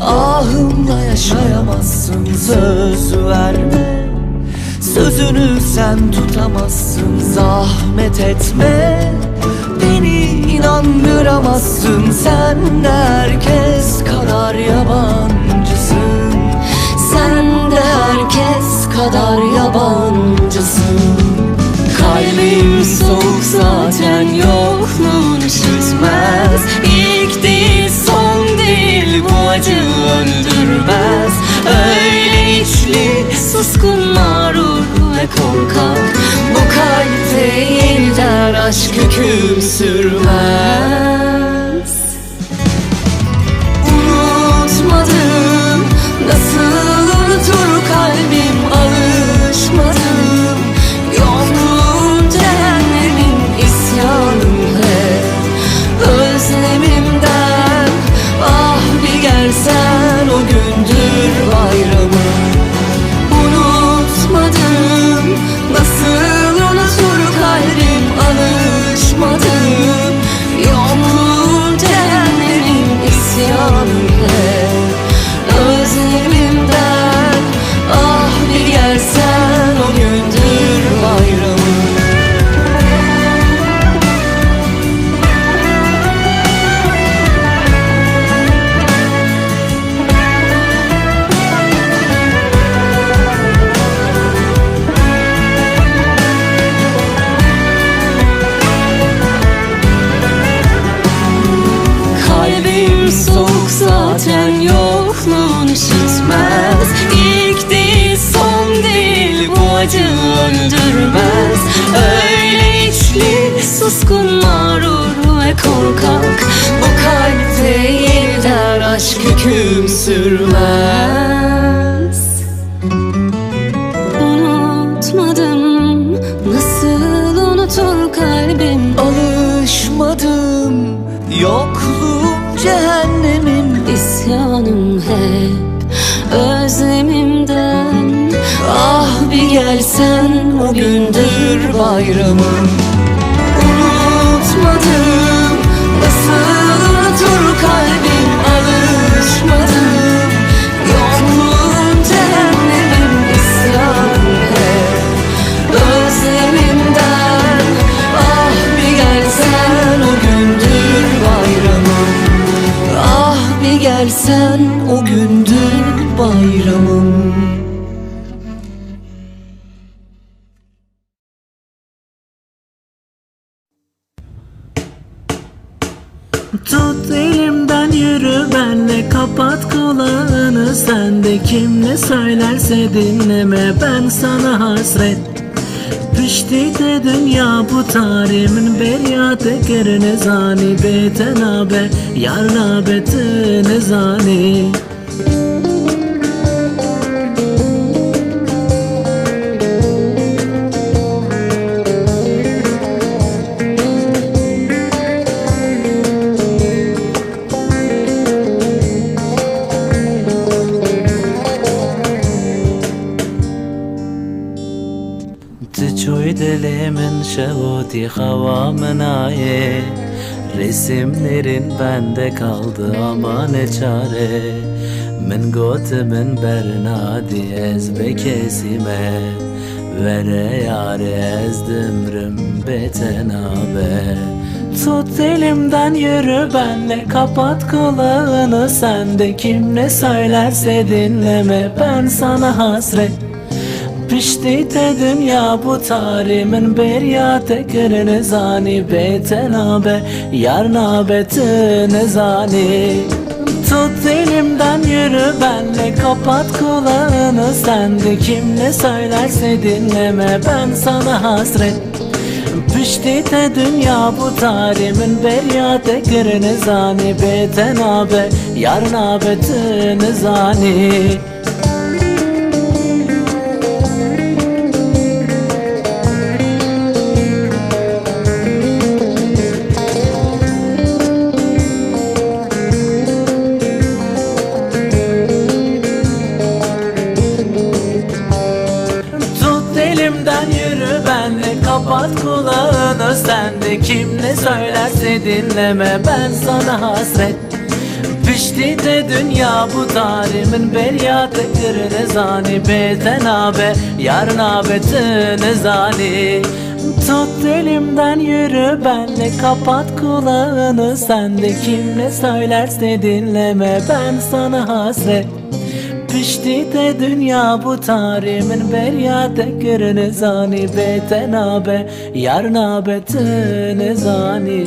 Ahımla yaşayamazsın Söz verme. Sözünü sen tutamazsın Zahmet etme. Beni inandıramazsın Sen de herkes kadar yabancısın. Sen de herkes kadar yabancısın. Kalbim soğuk hüküm sürmez. Unutmadım Nasıl unutur kalbim yokluğum cehennemin İsyanım hep özlemimden. Ah bir gelsen o gündür bayramım Unutmadım gelsen o gündür bayramım. Tut elimden yürü benle kapat kulağını. Sen de kim ne söylerse dinleme ben sana hasret Pişti de dünya bu tarimin beryatı. Kerine zani betenabe yar nabetine zani şevoti havamın aye Resimlerin bende kaldı ama ne çare. Min gotimin bernadi ez bekesime Vere yare ez dimrim betenabe Tut elimden yürü benle kapat kulağını sen de. Kim ne söylerse dinleme ben sana hasret Pişti de dünya bu tarimin beryate kerine zani betenabe yar nabetine zani Tut elimden yürü benle kapat kulağını. Sen de kim ne söylerse dinleme ben sana hasret. Pişti te dünya bu tarimin beryate kırını zani Beten abe yarın abetini zani Kim ne söylerse dinleme Ben sana hasret. Pişti de dünya bu tarimin Beryatı kırını zani Beten abe yarın abetini zani. Tut elimden yürü benle Kapat kulağını sen de Kim ne söylerse dinleme Ben sana hasret Pişti de dünya bu tarimin beryate kırını zani beten abe Yarın abetini zani